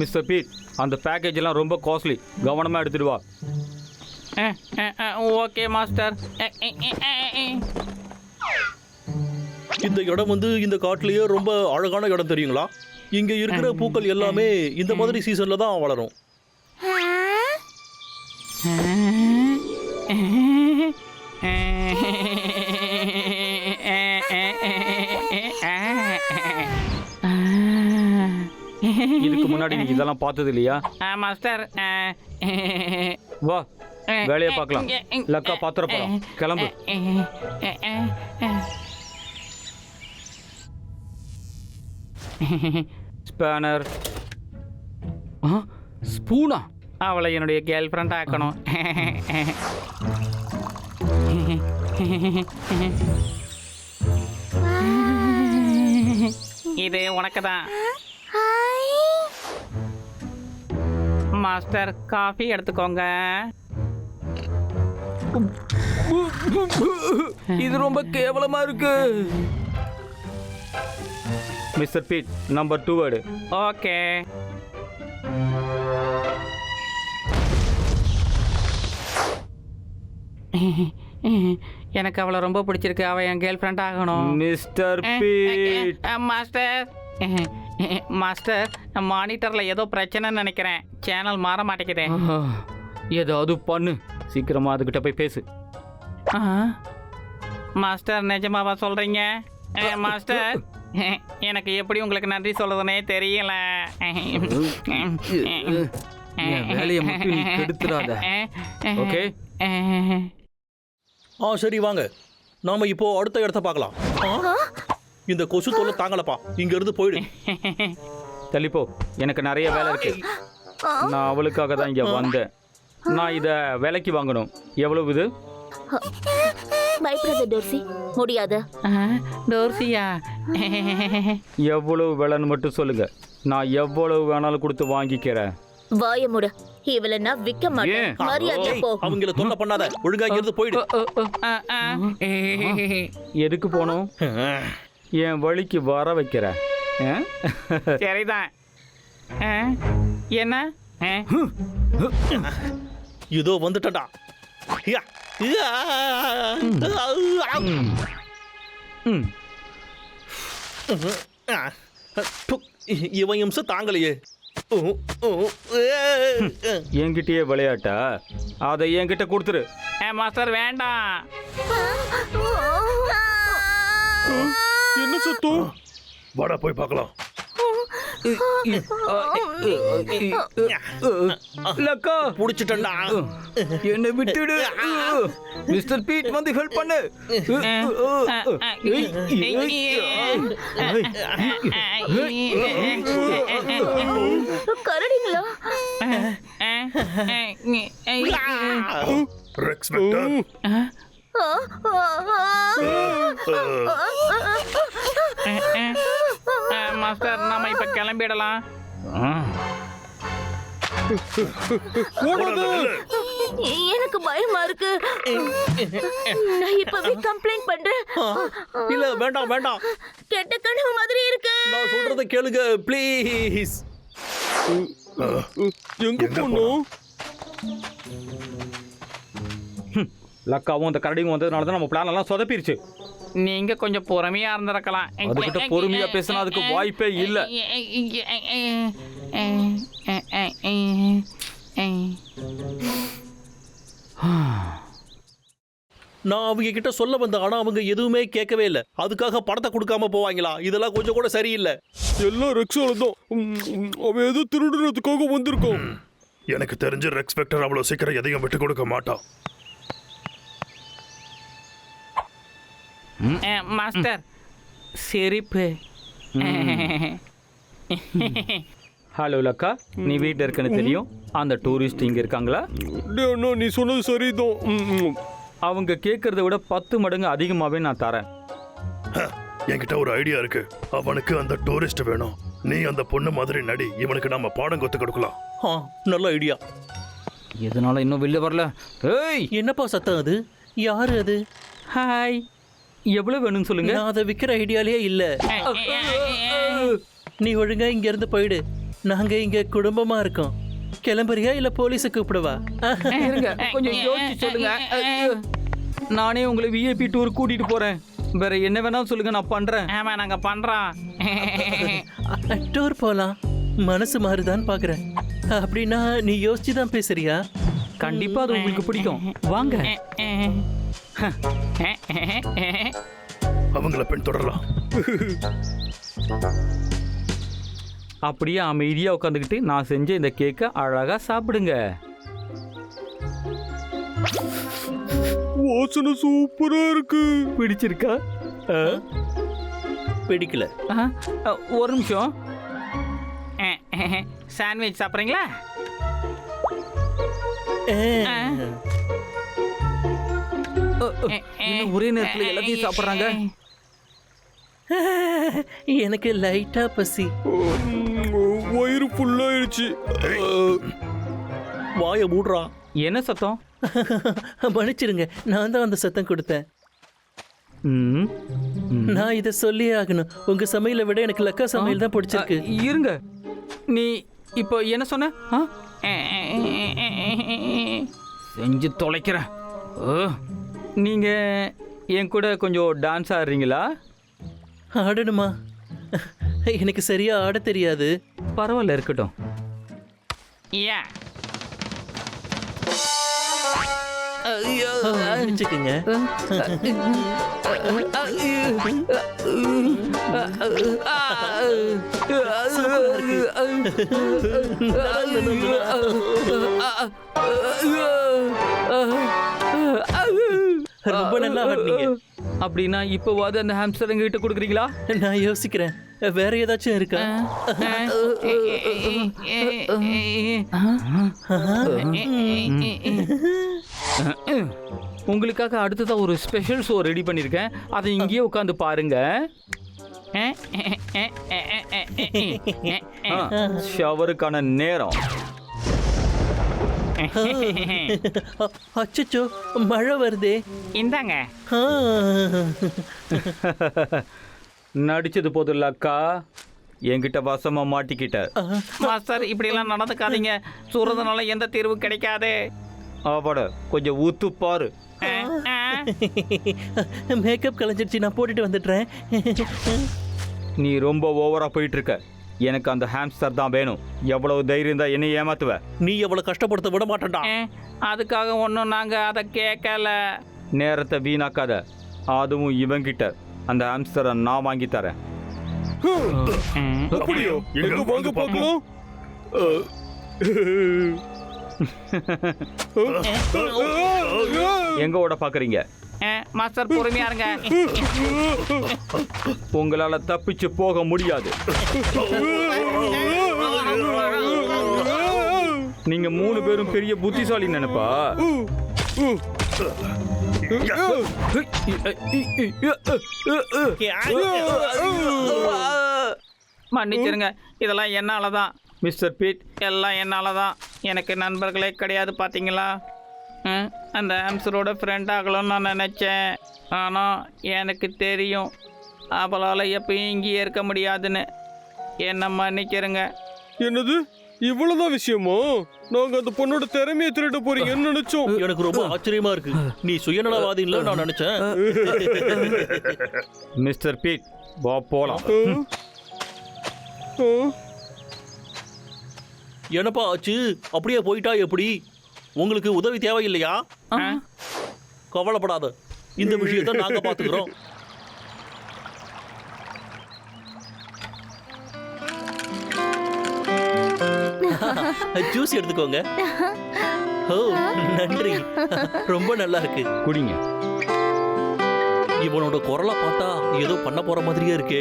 Mister beat அந்த package எல்லாம் ரொம்ப காஸ்ட்லி கவனமாக எடுத்துட்டு வா. Okay master. இந்த இடம் வந்து இந்த காட்டுலயே ரொம்ப அழகான இடம் தெரியுங்களா? இங்க இருக்கிற பூக்கள் எல்லாமே இந்த மாதிரி சீசன்ல தான் வளரும். இதுக்கு முன்னாடி நீ இதெல்லாம் பார்த்தது இல்லையா மாஸ்டர் வா வேலையை பார்க்கலாம். லக்கா பாத்திர கிளம்பு. ஸ்பேனர். ஆ ஸ்பூனா? அவளை என்னுடைய கேர்ள் ஃப்ரெண்ட் ஆக்கணும். இது உனக்கு தான் மாஸ்டர் காஃபி எடுத்துக்கோங்க. இது ரொம்ப கேவலமா இருக்கு. Mister Pete number two word. Okay. எனக்கு அவளை ரொம்ப பிடிச்சிருக்கு. அவ என் கேர்ள் ஃப்ரெண்ட் ஆகணும். Mister Pete. மாஸ்டர். மாஸ்டர் மானிட்டர்ல ஏதோ பிரச்சனைன்னு நினைக்கிறேன். சேனல் மாற மாட்டேங்குதே. ஏதாவது பண்ணு. சீக்கிரமா அதுகிட்ட போய் பேசு. மாஸ்டர் நிஜமாவா சொல்றீங்க? அஹ், மாஸ்டர் எனக்கு எப்படி உங்களுக்கு நன்றி சொல்றதுனே தெரியல. வேலையை மட்டும் நீ கெடுத்துடாத. ஓகே ஆ சரி வாங்க. நாம இப்போ அடுத்த இடத்த பார்க்கலாம்? இந்த கொசு தொல்லை தாங்கலப்பா. இங்க இருந்து போயிடு தள்ளிப்போ எனக்கு நிறைய வேலை இருக்கு. நான் அவளுக்காக தான் இங்க வந்தேன். நான் இத விலைக்கு வாங்கணும். எவ்வளவு இது? பயப்படாத டோர்சி. முடியாது. டோர்சியா? எவ்வளவு விலைன்னு மட்டும் சொல்லுங்க. நான் எவ்வளவு வேணாலும் கொடுத்து வாங்கிக்கிறேன். வாய முட. இவளை நான் விக்க மாட்டேன்? மரியாதை போ. அவங்கள தொல்லை பண்ணாத. ஒழுங்கா இருந்து போயிடு. எதுக்கு போகணும் என் வழிக்கு வர வைக்கிற? சரிதான். என்ன? இதோ வந்துட்டடா. இவன் இம்சம் தாங்கலையே. என்கிட்டயே விளையாட்டா? அதை என்கிட்ட கொடுத்துரு. மாஸ்டர் வேண்டாம். என்ன சத்தம் வாடா போய் பார்க்கலாம். லக்கா புடிச்சிட்டா என்னை விட்டுடு. மிஸ்டர் பீட் வந்து ஹெல்ப் பண்ணு. கரடிங்களா? ரெக்ஸ். மாஸ்டர் நாம இப்ப கிளம்பிடலாம். எனக்கு பயமா இருக்கு. நான் இப்பவே கம்ப்ளைண்ட் பண்றேன். இல்ல வேண்டாம் வேண்டாம். கெட்ட கனவு மாதிரி இருக்கு. நான் சொல்றத கேளுங்க ப்ளீஸ் எங்க போனோம்? லக்காவும் அந்த கரடியும் வந்ததுனால தான் நம்ம பிளான் எல்லாம் சொதப்பிருச்சு. நீங்க கொஞ்சம் பொறுமையா இருந்திருக்கலாம். அதுகிட்ட பொறுமையா பேசினா அதுக்கு வாய்ப்பே இல்ல. நான் அவங்க கிட்ட சொல்ல வந்தேன் ஆனா அவங்க எதுவுமே கேட்கவே இல்ல. அதுக்காக படத்தை கொடுக்காம போவாங்களா? இதெல்லாம் கொஞ்சம் கூட சரியில்லை. எல்லாம் ரெக்ஸோட தான். அவன் ஏதோ திருடுறதுக்காக வந்திருக்கான். எனக்கு தெரிஞ்ச ரெக்ஸ் வெக்டர் அவ்வளவு சீக்கிரம் எதையும் விட்டு கொடுக்க மாட்டான். மாஸ்டர் சிரிப்பு ஹலோ லக்கா நீ வீட்டில் இருக்குன்னு தெரியும். அந்த டூரிஸ்ட் இங்க இருக்காங்களா? நீ சொன்னது சரிதான். அவங்க கேட்கறத விட பத்து மடங்கு அதிகமாவே நான் தரேன். என்கிட்ட ஒரு ஐடியா இருக்கு. அவனுக்கு அந்த டூரிஸ்ட் வேணும். நீ அந்த பொண்ணு மாதிரி நடி. இவனுக்கு நம்ம பாடம் கத்து கொடுக்கலாம். ஆ நல்ல ஐடியா. எதனால இன்னும் வெளில வரல? ஏய்! என்னப்பா சத்தம் அது? யாரு அது? ஹாய் எவ்வளவு வேணும்னு சொல்லுங்க. நான் அதை விக்கிற ஐடியாலே இல்ல. நீ ஒழுங்கா இங்க இருந்து போயிடு. நாங்க இங்க குடும்பமா இருக்கோம். கிளம்புறியா இல்ல போலீஸை கூப்பிடவா? கொஞ்சம் யோசிச்சு சொல்லுங்க. நானே உங்களை விஐபி டூர் கூட்டிட்டு போறேன். வேற என்ன வேணாலும் சொல்லுங்க நான் பண்றேன். ஆமா நாங்க பண்றோம். டூர் போலாம். மனசு மாறுதான்னு பாக்குறேன். அப்படின்னா நீ யோசிச்சு தான் பேசுறியா? கண்டிப்பா அது உங்களுக்கு பிடிக்கும். வாங்க. அவங்கள பெண் தொடரலாம். அப்படியே அமைதியா உட்காந்துக்கிட்டு நான் செஞ்ச இந்த கேக்கை அழகா சாப்பிடுங்க. வாசனை சூப்பரா இருக்கு. பிடிச்சிருக்கா? ஆ? பிடிக்கல. ஒரு நிமிஷம். சாண்ட்விச் சாப்பிட்றீங்களா? என்ன ஒரே நேரத்துல எல்லாத்தையும் சாப்பிடுறாங்க. எனக்கு லைட்டா பசி. வயிறு ஃபுல்லாயிடுச்சு வாய மூடுறா. என்ன சத்தம்? மன்னிச்சிருங்க நான் தான் அந்த சத்தம் கொடுத்தேன். நான் இதை சொல்லியே ஆகணும். உங்க சமையலை விட எனக்கு லக்கா சமையல் தான் பிடிச்சிருக்கு. இருங்க. நீ இப்போ என்ன சொன்ன? செஞ்சு தொலைக்கிறேன். ஓ. நீங்க என் கூட கொஞ்சம் டான்ஸ் ஆடுறீங்களா ஆடணுமா எனக்கு சரியா ஆட தெரியாது பரவாயில்ல இருக்கட்டும் யா ஆ, மன்னிச்சுக்குங்க ரொம்ப நல்லா ஆடினீங்க அப்படின்னா இப்போவாது அந்த ஹாம்ஸ்டர் எங்ககிட்ட கொடுக்குறீங்களா நான் யோசிக்கிறேன் வேற ஏதாச்சும் இருக்கா உங்களுக்காக அடுத்ததாக ஒரு ஸ்பெஷல் ஷோ ரெடி பண்ணியிருக்கேன் அதை இங்கேயே உட்காந்து பாருங்க ஷவருக்கான நேரம் அச்சச்சோ மழை வருதே. இந்தாங்க. நடிச்சது போதும் அக்கா. என்கிட்ட வசமா மாட்டிக்கிட்ட. மாஸ்டர் இப்படிலாம் நடந்துக்காதீங்க. சூறதுனால எந்த தீர்வு கிடைக்காது. அவட கொஞ்சம் ஊத்து பாரு. மேக்கப் கலைஞ்சிருச்சு நான் போட்டுட்டு வந்துடுறேன். நீ ரொம்ப ஓவரா போயிட்டு இருக்க. எனக்கு அந்த ஹாம்ஸ்டர் தான் வேணும் எவ்வளவு தைரியம் தான் என்னை ஏமாத்துவ நீ எவ்வளவு கஷ்டப்படுத்த விட மாட்டேன்டா அதுக்காக ஒன்றும் நாங்கள் அதை கேட்கல நேரத்தை வீணாக்காத அதுவும் இவங்கிட்ட அந்த ஹாம்ஸ்டரை நான் வாங்கி தரேன் அப்படியோ எங்க வாங்க பார்க்கலாம் எங்க ஓட பாக்குறீங்க மாஸ்டர் பொறுமையா இருங்க. உங்களால தப்பிச்சு போக முடியாது. நீங்க மூணு பேரும் பெரிய புத்திசாலி நினைப்பா? மன்னிச்சிருங்க. இதெல்லாம் என்னால தான் மிஸ்டர் பீட். எல்லாம் என்னால தான் எனக்கு நண்பர்களே கிடையாது பார்த்தீங்களா அந்த ஆம்சரோட ஃப்ரெண்ட் ஆகணும்னு நான் நினச்சேன். ஆனால் எனக்கு தெரியும். அவளால் எப்பயும் இங்கேயே இருக்க முடியாதுன்னு. என்ன மன்னிச்சிருங்க. என்னது? இவ்வளவுதான் விஷயமா? நாங்க அந்த பொண்ணோட திறமையை திருட போறீங்கன்னு நினைச்சோம். எனக்கு ரொம்ப ஆச்சரியமா இருக்கு. நீ சுயநலவாதி இல்ல நான் நினைச்சேன். மிஸ்டர் பீட் வா போலாம்? என்னப்பா ஆச்சு? அப்படியே போயிட்டா எப்படி? உங்களுக்கு உதவி தேவையில்லையா? கவலைப்படாத. இந்த விஷயத்தை நாங்க பாத்துக்கிறோம் ஜூஸ் எடுத்துக்கோங்க. ஓ நன்றி. ரொம்ப நல்லா இருக்கு. குடிங்க. இவனோட குரலை பார்த்தா ஏதோ பண்ண போற மாதிரியே இருக்கே.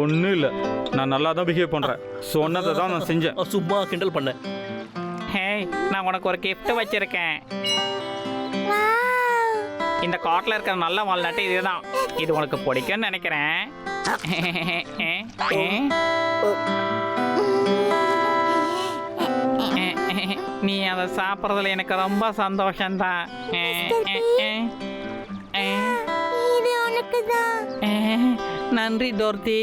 ஒன்றும் இல்லை. நான் நல்லா தான் பிஹேவ் பண்ணுறேன் சொன்னதை தான் நான் செஞ்சேன். சும்மா கிண்டல் பண்ணேன் ஹே நான் உனக்கு ஒரு gift வச்சிருக்கேன். இந்த காட்டில் இருக்கிற நல்ல வால்நட்டு இதுதான். இது உனக்கு பிடிக்கும்னு நினைக்கிறேன். நீ அதை சாப்பிட்றதுல எனக்கு ரொம்ப சந்தோஷம்தான். இது உனக்கு தான் நன்றி டோர்த்தி